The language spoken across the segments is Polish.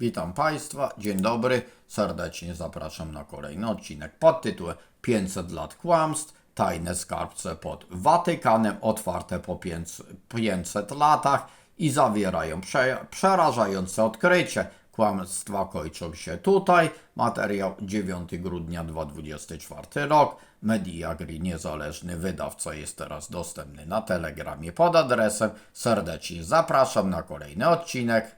Witam Państwa, dzień dobry, serdecznie zapraszam na kolejny odcinek pod tytułem 500 lat kłamstw, tajne skarbce pod Watykanem, otwarte po 500 latach i zawierają prze, przerażające odkrycie. Kłamstwa kończą się tutaj. Materiał 9 grudnia 2024 rok. Mediagri, niezależny wydawca, jest teraz dostępny na Telegramie pod adresem. Serdecznie zapraszam na kolejny odcinek.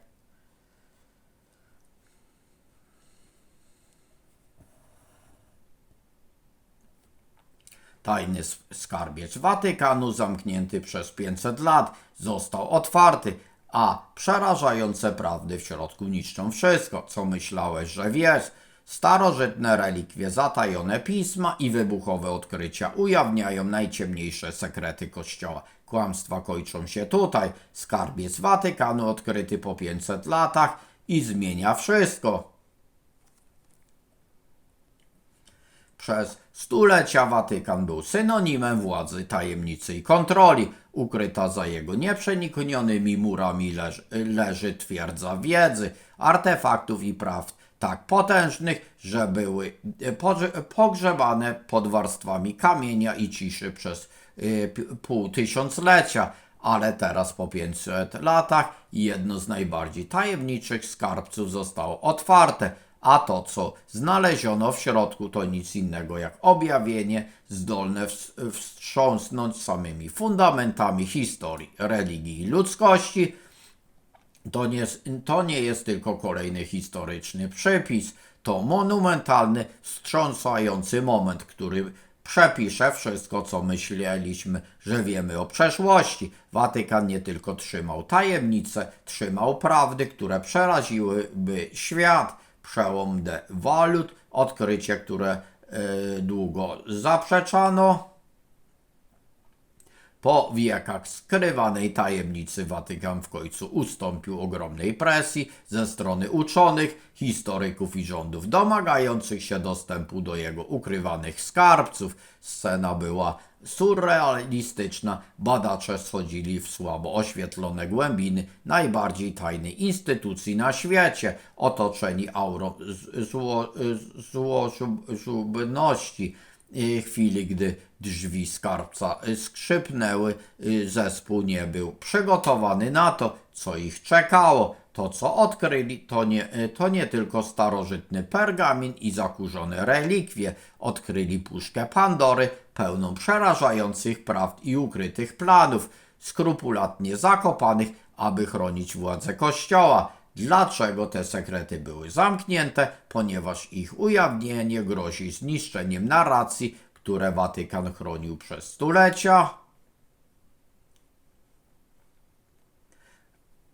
Tajny skarbiec Watykanu, zamknięty przez 500 lat, został otwarty, a przerażające prawdy w środku niszczą wszystko, co myślałeś, że wiesz. Starożytne relikwie, zatajone pisma i wybuchowe odkrycia ujawniają najciemniejsze sekrety Kościoła. Kłamstwa kończą się tutaj. Skarbiec Watykanu odkryty po 500 latach i zmienia wszystko. Przez stulecia Watykan był synonimem władzy, tajemnicy i kontroli. Ukryta za jego nieprzeniknionymi murami leży, leży twierdza wiedzy, artefaktów i prawd tak potężnych, że były e, pogrzebane pod warstwami kamienia i ciszy przez e, pół tysiąclecia. Ale teraz po 500 latach jedno z najbardziej tajemniczych skarbców zostało otwarte, a to, co znaleziono w środku, to nic innego jak objawienie zdolne ws- wstrząsnąć samymi fundamentami historii, religii i ludzkości. To nie, to nie jest tylko kolejny historyczny przypis, to monumentalny, wstrząsający moment, który przepisze wszystko, co myśleliśmy, że wiemy o przeszłości. Watykan nie tylko trzymał tajemnice, trzymał prawdy, które przeraziłyby świat. Przełom de walut, odkrycie, które e, długo zaprzeczano. Po wiekach skrywanej tajemnicy Watykan w końcu ustąpił ogromnej presji ze strony uczonych, historyków i rządów domagających się dostępu do jego ukrywanych skarbców. Scena była surrealistyczna. Badacze schodzili w słabo oświetlone głębiny najbardziej tajnej instytucji na świecie, otoczeni aurą z- zło, złożubności. I chwili, gdy drzwi skarbca skrzypnęły, y, zespół nie był przygotowany na to, co ich czekało. To, co odkryli, to nie, y, to nie tylko starożytny pergamin i zakurzone relikwie. Odkryli puszkę Pandory, pełną przerażających prawd i ukrytych planów, skrupulatnie zakopanych, aby chronić władzę Kościoła. Dlaczego te sekrety były zamknięte? Ponieważ ich ujawnienie grozi zniszczeniem narracji, które Watykan chronił przez stulecia.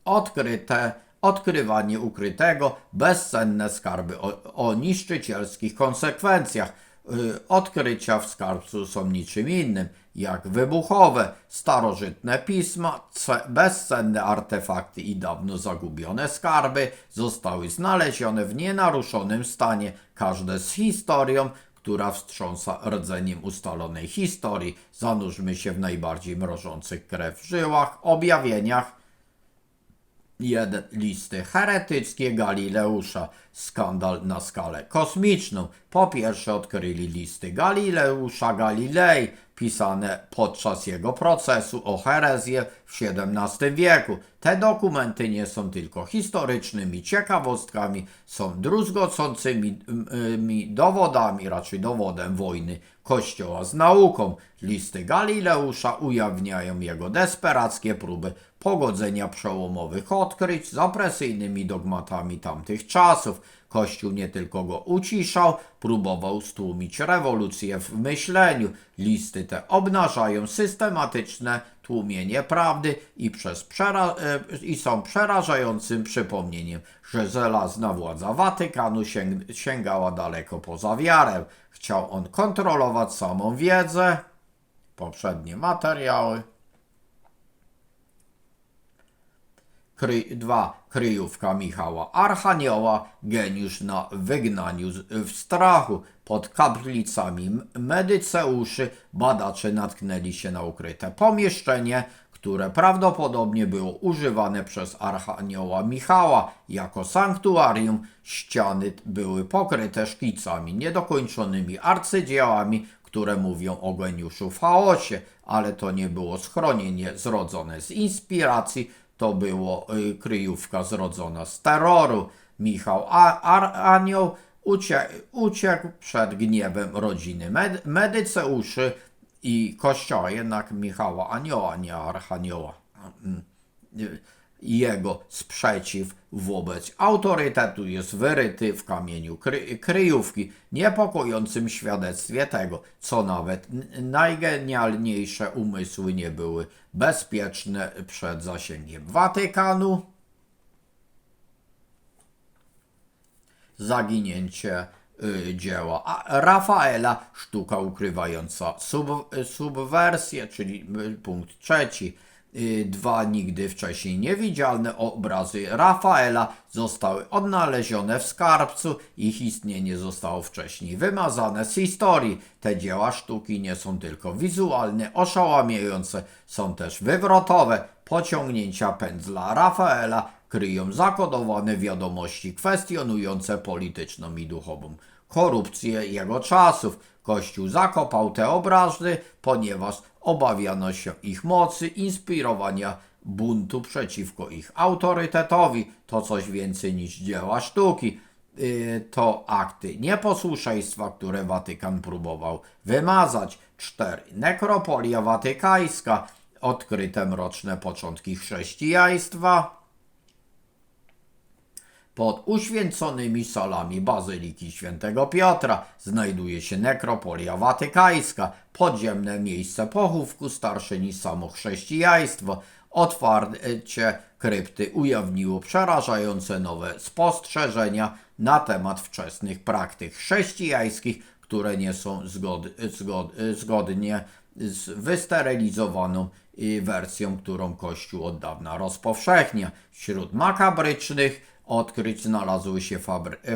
Odkryte, odkrywanie ukrytego, bezcenne skarby o, o niszczycielskich konsekwencjach. Y, Odkrycia w skarbcu są niczym innym, jak wybuchowe, starożytne pisma, ce- bezcenne artefakty i dawno zagubione skarby zostały znalezione w nienaruszonym stanie, każde z historią, która wstrząsa rdzeniem ustalonej historii. Zanurzmy się w najbardziej mrożących krew żyłach, objawieniach, jeden listy heretyckie Galileusza. Skandal na skalę kosmiczną. Po pierwsze odkryli listy Galileusza Galilei, pisane podczas jego procesu o herezję w XVII wieku. Te dokumenty nie są tylko historycznymi ciekawostkami, są druzgocącymi dowodami, raczej dowodem wojny Kościoła z nauką. Listy Galileusza ujawniają jego desperackie próby pogodzenia przełomowych odkryć z opresyjnymi dogmatami tamtych czasów. Kościół nie tylko go uciszał, próbował stłumić rewolucję w myśleniu. Listy te obnażają systematyczne tłumienie prawdy i, e, i są przerażającym przypomnieniem, że żelazna władza Watykanu sięg- sięgała daleko poza wiarę. Chciał on kontrolować samą wiedzę. Poprzednie materiały. Kry, 2. Kryjówka Michała Archanioła, geniusz na wygnaniu z, w strachu. Pod kaplicami Medyceuszy badacze natknęli się na ukryte pomieszczenie, które prawdopodobnie było używane przez Archanioła Michała jako sanktuarium. Ściany były pokryte szkicami, niedokończonymi arcydziełami, które mówią o geniuszu w chaosie, ale to nie było schronienie zrodzone z inspiracji, to było y, kryjówka zrodzona z terroru. Michał A- Ar- Anioł ucie- uciekł przed gniewem rodziny Med- Medyceuszy i kościoła, jednak Michała Anioła, nie Archanioła. Jego sprzeciw wobec autorytetu jest wyryty w kamieniu kry- kryjówki, niepokojącym świadectwie tego, co nawet najgenialniejsze umysły nie były bezpieczne przed zasięgiem Watykanu. Zaginięcie y, dzieła Rafaela, sztuka ukrywająca sub, subwersję, czyli y, punkt trzeci. Y, Dwa nigdy wcześniej niewidzialne obrazy Rafaela zostały odnalezione w skarbcu. Ich istnienie zostało wcześniej wymazane z historii. Te dzieła sztuki nie są tylko wizualne, oszałamiające, są też wywrotowe. Pociągnięcia pędzla Rafaela kryją zakodowane wiadomości kwestionujące polityczną i duchową korupcję jego czasów. Kościół zakopał te obrazy, ponieważ obawiano się ich mocy, inspirowania buntu przeciwko ich autorytetowi. To coś więcej niż dzieła sztuki. Yy, To akty nieposłuszeństwa, które Watykan próbował wymazać. 4. Nekropolia watykańska. Odkryte mroczne początki chrześcijaństwa. Pod uświęconymi salami Bazyliki Świętego Piotra znajduje się nekropolia watykańska, podziemne miejsce pochówku starsze niż samo chrześcijaństwo. Otwarcie krypty ujawniło przerażające nowe spostrzeżenia na temat wczesnych praktyk chrześcijańskich, które nie są zgod, zgod, zgodnie z wysterylizowaną y, wersją, którą Kościół od dawna rozpowszechnia. Wśród makabrycznych odkryć znalazły się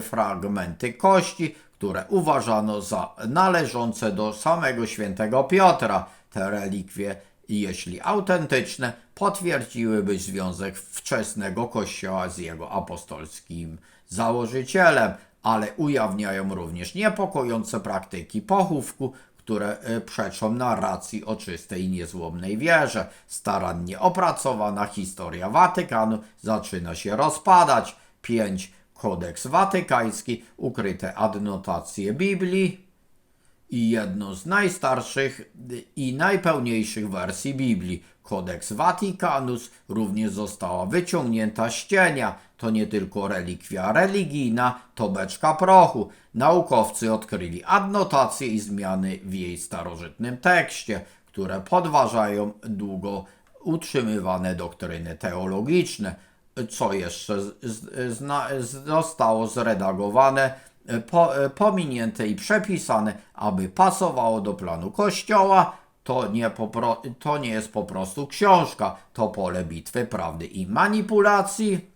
fragmenty kości, które uważano za należące do samego świętego Piotra. Te relikwie, jeśli autentyczne, potwierdziłyby związek wczesnego kościoła z jego apostolskim założycielem, ale ujawniają również niepokojące praktyki pochówku, które e, przeczą narracji o czystej i niezłomnej wierze. Starannie opracowana historia Watykanu zaczyna się rozpadać. 5. Kodeks Watykański, ukryte adnotacje Biblii i jedną z najstarszych i najpełniejszych wersji Biblii. Kodeks Vaticanus również została wyciągnięta z cienia. To nie tylko relikwia religijna, to beczka prochu. Naukowcy odkryli adnotacje i zmiany w jej starożytnym tekście, które podważają długo utrzymywane doktryny teologiczne. Co jeszcze zostało zredagowane po, pominięte i przepisane, aby pasowało do planu Kościoła, to nie, popro, to nie jest po prostu książka, to pole bitwy prawdy i manipulacji.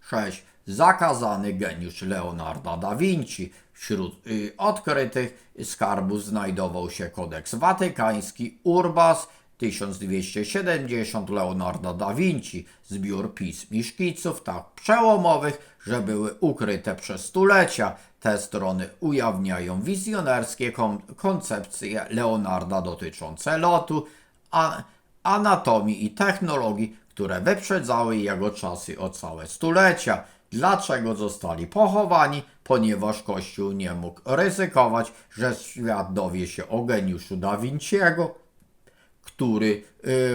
6. Zakazany geniusz Leonarda da Vinci. Wśród y, odkrytych skarbów znajdował się kodeks watykański Urbas 1270 Leonarda da Vinci, zbiór pism i szkiców tak przełomowych, że były ukryte przez stulecia. Te strony ujawniają wizjonerskie kon- koncepcje Leonarda dotyczące lotu, anatomii i technologii, które wyprzedzały jego czasy o całe stulecia. Dlaczego zostali pochowani? Ponieważ Kościół nie mógł ryzykować, że świat dowie się o geniuszu Da Vinciego, który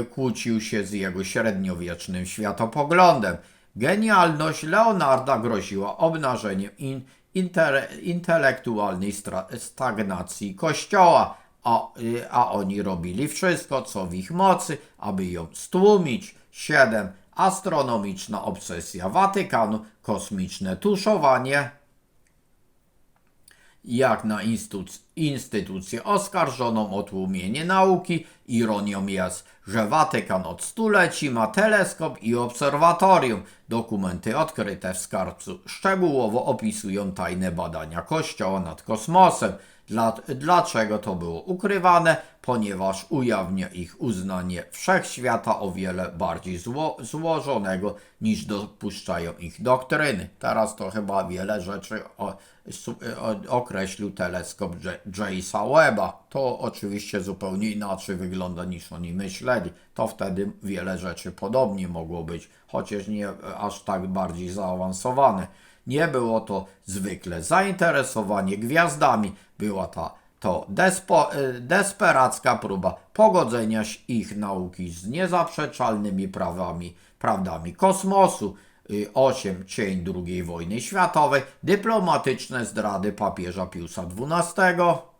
y, kłócił się z jego średniowiecznym światopoglądem. Genialność Leonarda groziła obnażeniem in, intere, intelektualnej stagnacji Kościoła, a, y, a oni robili wszystko, co w ich mocy, aby ją stłumić. 7. Astronomiczna obsesja Watykanu, kosmiczne tuszowanie, jak na instytuc- instytucję oskarżoną o tłumienie nauki. Ironią jest, że Watykan od stuleci ma teleskop i obserwatorium. Dokumenty odkryte w skarbcu szczegółowo opisują tajne badania Kościoła nad kosmosem. Dla, dlaczego to było ukrywane? Ponieważ ujawnia ich uznanie wszechświata o wiele bardziej zło, złożonego niż dopuszczają ich doktryny. Teraz to chyba wiele rzeczy o, określił teleskop Jamesa Webba. To oczywiście zupełnie inaczej wygląda niż oni myśleli. To wtedy wiele rzeczy podobnie mogło być, chociaż nie aż tak bardziej zaawansowane. Nie było to zwykle zainteresowanie gwiazdami, była ta to despo, y, desperacka próba pogodzenia ich nauki z niezaprzeczalnymi prawami, prawdami kosmosu. 8. Cień II wojny światowej, dyplomatyczne zdrady papieża Piusa XII.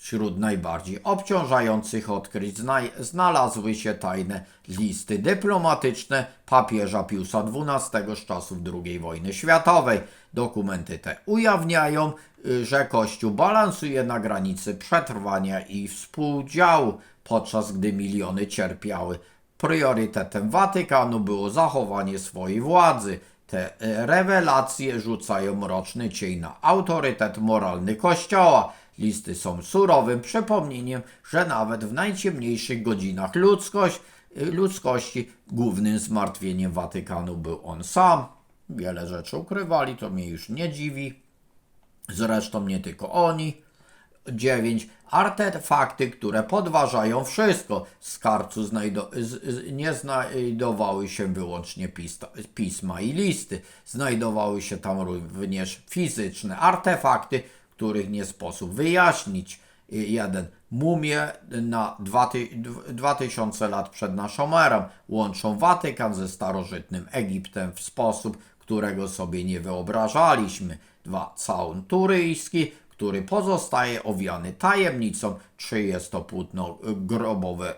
Wśród najbardziej obciążających odkryć zna- znalazły się tajne listy dyplomatyczne papieża Piusa XII z czasów II wojny światowej. Dokumenty te ujawniają, y, że Kościół balansuje na granicy przetrwania i współdziału, podczas gdy miliony cierpiały. Priorytetem Watykanu było zachowanie swojej władzy. Te e, rewelacje rzucają mroczny cień na autorytet moralny Kościoła. Listy są surowym przypomnieniem, że nawet w najciemniejszych godzinach ludzkość, ludzkości głównym zmartwieniem Watykanu był on sam. Wiele rzeczy ukrywali, to mnie już nie dziwi. Zresztą nie tylko oni. 9. Artefakty, które podważają wszystko. Z- z- nie znajdowały się wyłącznie pisma i listy. Znajdowały się tam również fizyczne artefakty, których nie sposób wyjaśnić. 1. Mumie na 2000 lat przed naszą erą łączą Watykan ze starożytnym Egiptem w sposób, którego sobie nie wyobrażaliśmy. 2. Całun turyjski, który pozostaje owiany tajemnicą, czy jest to płótno grobowe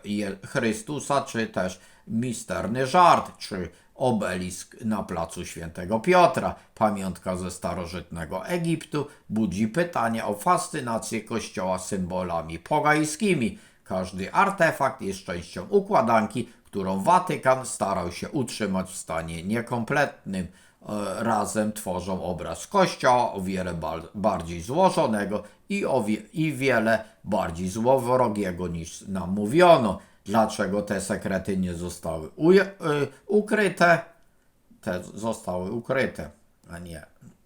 Chrystusa, czy też misterny żart, czy obelisk na placu Świętego Piotra. Pamiątka ze starożytnego Egiptu budzi pytania o fascynację Kościoła symbolami pogańskimi. Każdy artefakt jest częścią układanki, którą Watykan starał się utrzymać w stanie niekompletnym e, razem tworzą obraz Kościoła o wiele bardziej złożonego i, i wiele bardziej złowrogiego niż nam mówiono. Dlaczego te sekrety nie zostały y, ukryte? Te zostały ukryte, a nie.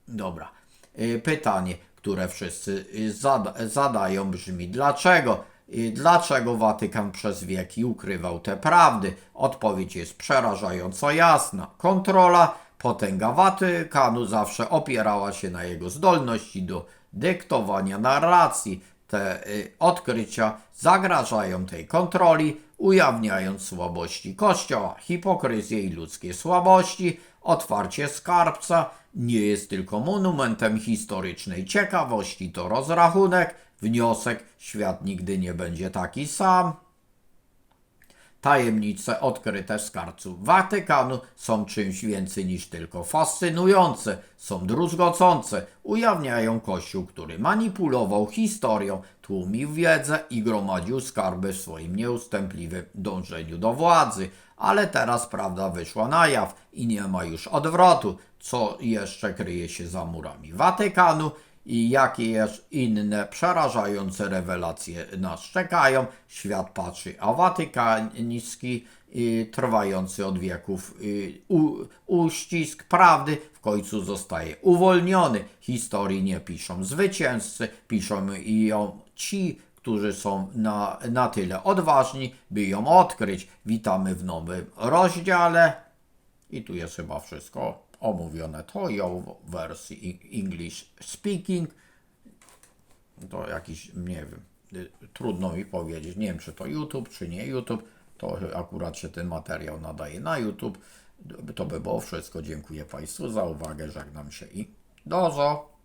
Dobra. Y, Pytanie, które wszyscy y, zada- zadają brzmi dlaczego? Y, Dlaczego Watykan przez wieki ukrywał te prawdy? Odpowiedź jest przerażająco jasna. Kontrola, potęga Watykanu zawsze opierała się na jego zdolności do dyktowania narracji. Te y, odkrycia zagrażają tej kontroli, ujawniając słabości Kościoła, hipokryzję i ludzkie słabości. Otwarcie skarbca nie jest tylko monumentem historycznej ciekawości, to rozrachunek, wniosek, świat nigdy nie będzie taki sam. Tajemnice odkryte w skarbcu Watykanu. Są czymś więcej niż tylko fascynujące, są druzgocące, ujawniają Kościół, który manipulował historią, tłumił wiedzę i gromadził skarby w swoim nieustępliwym dążeniu do władzy. Ale teraz prawda wyszła na jaw i nie ma już odwrotu, co jeszcze kryje się za murami Watykanu i jakie jeszcze inne przerażające rewelacje nas czekają. Świat patrzy, a watykański y, trwający od wieków y, u, uścisk prawdy w końcu zostaje uwolniony. Historii nie piszą zwycięzcy, piszą ją ci, którzy są na, na tyle odważni, by ją odkryć. Witamy w nowym rozdziale. I tu jest chyba wszystko omówione. To ją w wersji i- English speaking. To jakiś, nie wiem, y, trudno mi powiedzieć. Nie wiem, czy to YouTube, czy nie YouTube. To akurat się ten materiał nadaje na YouTube. To by było wszystko. Dziękuję Państwu za uwagę. Żegnam się i do zo.